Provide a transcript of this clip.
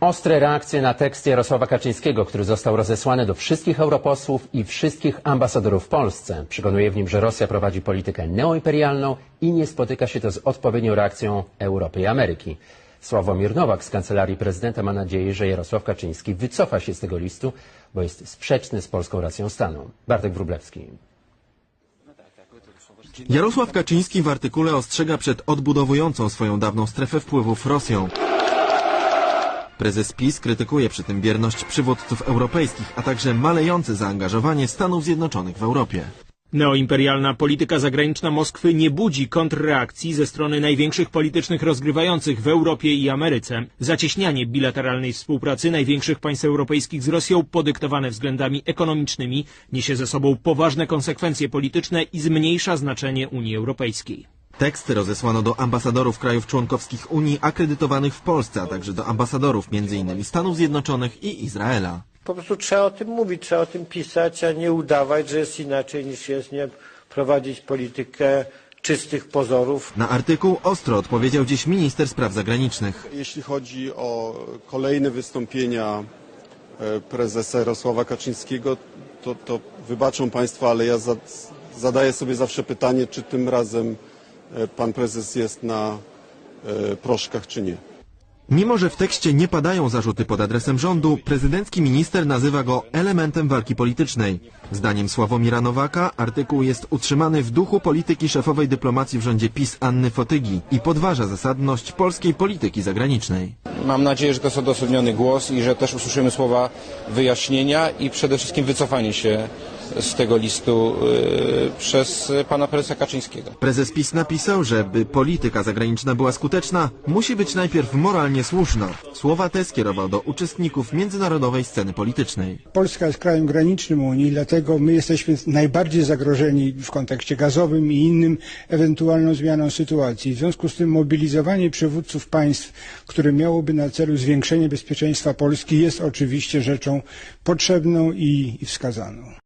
Ostre reakcje na tekst Jarosława Kaczyńskiego, który został rozesłany do wszystkich europosłów i wszystkich ambasadorów w Polsce. Przekonuje w nim, że Rosja prowadzi politykę neoimperialną i nie spotyka się to z odpowiednią reakcją Europy i Ameryki. Sławomir Nowak z kancelarii prezydenta ma nadzieję, że Jarosław Kaczyński wycofa się z tego listu, bo jest sprzeczny z polską racją stanu. Bartek Wróblewski. Jarosław Kaczyński w artykule ostrzega przed odbudowującą swoją dawną strefę wpływów Rosją. Prezes PiS krytykuje przy tym bierność przywódców europejskich, a także malejące zaangażowanie Stanów Zjednoczonych w Europie. Neoimperialna polityka zagraniczna Moskwy nie budzi kontrreakcji ze strony największych politycznych rozgrywających w Europie i Ameryce. Zacieśnianie bilateralnej współpracy największych państw europejskich z Rosją, podyktowane względami ekonomicznymi, niesie ze sobą poważne konsekwencje polityczne i zmniejsza znaczenie Unii Europejskiej. Teksty rozesłano do ambasadorów krajów członkowskich Unii akredytowanych w Polsce, a także do ambasadorów m.in. Stanów Zjednoczonych i Izraela. Po prostu trzeba o tym mówić, trzeba o tym pisać, a nie udawać, że jest inaczej niż jest, nie prowadzić politykę czystych pozorów. Na artykuł ostro odpowiedział dziś minister spraw zagranicznych. Jeśli chodzi o kolejne wystąpienia e, prezesa Jarosława Kaczyńskiego, to, to wybaczą Państwo, ale ja za, zadaję sobie zawsze pytanie, czy tym razem pan prezes jest na e, proszkach, czy nie. Mimo, że w tekście nie padają zarzuty pod adresem rządu, prezydencki minister nazywa go elementem walki politycznej. Zdaniem Sławomira Nowaka artykuł jest utrzymany w duchu polityki szefowej dyplomacji w rządzie PiS Anny Fotygi i podważa zasadność polskiej polityki zagranicznej. Mam nadzieję, że to jest odosobniony głos i że też usłyszymy słowa wyjaśnienia i przede wszystkim wycofanie się z tego listu yy, przez pana prezesa Kaczyńskiego. Prezes PiS napisał, że by polityka zagraniczna była skuteczna, musi być najpierw moralnie słuszna. Słowa te skierował do uczestników międzynarodowej sceny politycznej. Polska jest krajem granicznym Unii, dlatego my jesteśmy najbardziej zagrożeni w kontekście gazowym i innym ewentualną zmianą sytuacji. W związku z tym mobilizowanie przywódców państw, które miałoby na celu zwiększenie bezpieczeństwa Polski jest oczywiście rzeczą potrzebną i wskazaną.